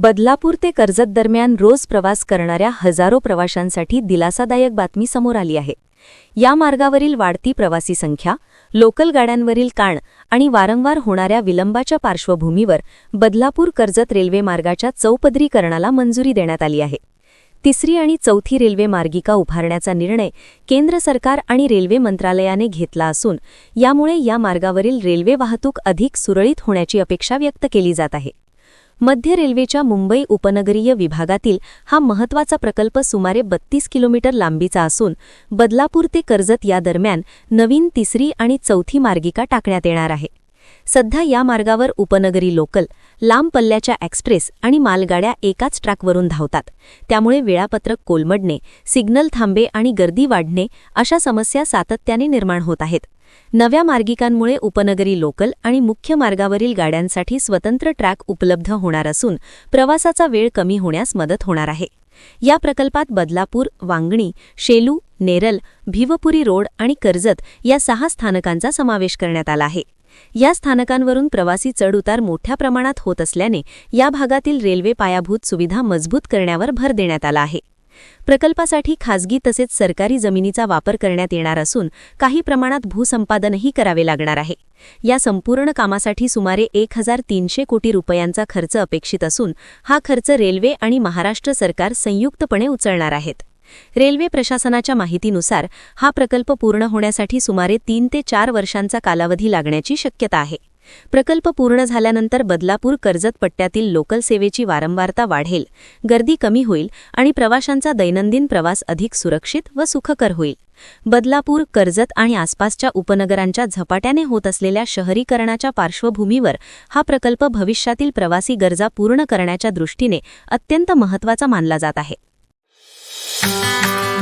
बदलापूर ते कर्जत दरम्यान रोज प्रवास करणाऱ्या हजारो प्रवाशांसाठी दिलासादायक बातमी समोर आली आहे. या मार्गावरील वाढती प्रवासी संख्या लोकल गाड्यांवरील काण आणि वारंवार होणाऱ्या विलंबाच्या पार्श्वभूमीवर बदलापूर कर्जत रेल्वे मार्गाच्या चौपदरीकरणाला मंजुरी देण्यात आली आहे. तिसरी आणि चौथी रेल्वे मार्गिका उभारण्याचा निर्णय केंद्र सरकार आणि रेल्वे मंत्रालयाने घेतला असून यामुळे या मार्गावरील रेल्वे वाहतूक अधिक सुरळीत होण्याची अपेक्षा व्यक्त केली जात आहे. मध्य रेल्वेच्या मुंबई उपनगरीय विभागातील हा महत्त्वाचा प्रकल्प सुमारे बत्तीस किलोमीटर लांबीचा असून बदलापूर ते कर्जत या दरम्यान नवीन तिसरी आणि चौथी मार्गिका टाकण्यात येणार आहे. सध्या या मार्गावर उपनगरी लोकल लांब पल्ल्याच्या एक्सप्रेस आणि मालगाड्या एकाच ट्रॅकवरून धावतात. त्यामुळे वेळापत्रक कोलमडणे सिग्नल थांबे आणि गर्दी वाढणे अशा समस्या सातत्याने निर्माण होत आहेत. नव्या मार्गिकांमुळे उपनगरी लोकल आणि मुख्य मार्गावरील गाड्यांसाठी स्वतंत्र ट्रॅक उपलब्ध होणार असून प्रवासाचा वेळ कमी होण्यास मदत होणार आहे. या प्रकल्पात बदलापूर वांगणी शेलू नेरल भिवपुरी रोड आणि कर्जत या सहा स्थानकांचा समावेश करण्यात आला आहे. या स्थानकांवरून प्रवासी चढउतार मोठ्या प्रमाणात होत असल्याने या भागातील रेल्वे पायाभूत सुविधा मजबूत करण्यावर भर देण्यात आला आहे. प्रकल्पासाठी खासगी तसेच सरकारी जमिनीचा वापर करण्यात येणार असून काही प्रमाणात भूसंपादनही करावे लागणार आहे. या संपूर्ण कामासाठी सुमारे एक हजार तीनशे कोटी रुपयांचा खर्च अपेक्षित असून हा खर्च रेल्वे आणि महाराष्ट्र सरकार संयुक्तपणे उचलणार आहेत. रेल्वे प्रशासनाच्या माहितीनुसार हा प्रकल्प पूर्ण होण्यासाठी सुमारे तीन ते चार वर्षांचा कालावधी लागण्याची शक्यता आहे. प्रकल्प पूर्ण झाल्यानंतर बदलापूर कर्जत पट्ट्यातील लोकल सेवेची वारंवारता वाढेल गर्दी कमी होईल आणि प्रवाशांचा दैनंदिन प्रवास अधिक सुरक्षित व सुखकर होईल. बदलापूर कर्जत आणि आसपासच्या उपनगरांच्या झपाट्याने होत असलेल्या शहरीकरणाच्या पार्श्वभूमीवर हा प्रकल्प भविष्यातील प्रवासी गरजा पूर्ण करण्याच्या दृष्टीने अत्यंत महत्त्वाचा मानला जात आहे. Thank you.